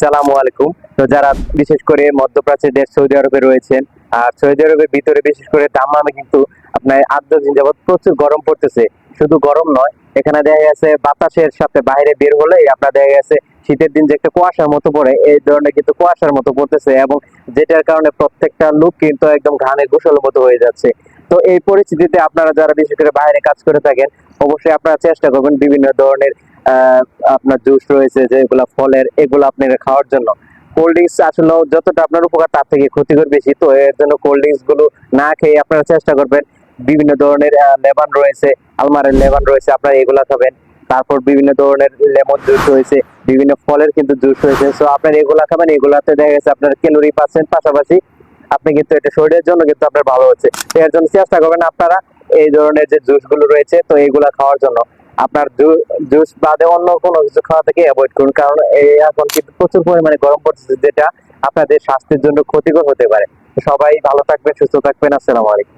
সালামু আলাইকুম। তো যারা বিশেষ করে মধ্যপ্রাচ্যের দেশ সৌদি আরবে রয়েছেন, আর সৌদি আরবের ভিতরে বিশেষ করে দাম্মামে কিন্তু আপনার আট দশ দিন যাবত প্রচুর গরম পড়তেছে। শুধু গরম নয়, এখানে দেখা গেছে বাতাসের সাথে বাইরে বের হলেই আপনার দেখা গেছে শীতের দিন যে একটা কুয়াশার মতো পড়ে, এই ধরনের কিন্তু কুয়াশার মতো পড়তেছে এবং যেটার কারণে প্রত্যেকটা লোক কিন্তু একদম ঘানে গোসল মতো হয়ে যাচ্ছে। তো এই পরিস্থিতিতে আপনারা যারা বিশেষ করে বাইরে কাজ করে থাকেন, অবশ্যই আপনারা চেষ্টা করবেন বিভিন্ন ধরনের আপনার জুস রয়েছে যেগুলা ফলের, এগুলো আপনারা খাওয়ার জন্য। কোল্ড ড্রিঙ্কস আসলে যতটা আপনার উপকার, তার থেকে ক্ষতিকর বেশি। তো এর জন্য কোল্ড ড্রিঙ্কসগুলো না খেয়ে আপনারা চেষ্টা করবেন। বিভিন্ন ধরনের লেবান রয়েছে, আলমারের লেবান রয়েছে, আপনারা এগুলা খাবেন। তারপর বিভিন্ন ধরনের লেমন জুস রয়েছে, বিভিন্ন ফলের কিন্তু জুস রয়েছে। সো আপনার এগুলা খাবেন, এগুলাতে দেখা গেছে আপনার ক্যালোরি পাচ্ছেন পাশাপাশি আপনি কিন্তু এটা শরীরের জন্য কিন্তু আপনার ভালো হচ্ছে। এর জন্য চেষ্টা করবেন আপনারা এই ধরনের যে জুসগুলো রয়েছে, তো এইগুলা খাওয়ার জন্য। আপনার জুস বাদে অন্য কোনো কিছু খাওয়া থেকে অ্যাভয়েড করুন। কারণ এখন কিন্তু প্রচুর পরিমাণে গরম পড়ছে যেটা আপনাদের স্বাস্থ্যের জন্য ক্ষতিকর হতে পারে। সবাই ভালো থাকবেন, সুস্থ থাকবেন। আসসালামু আলাইকুম।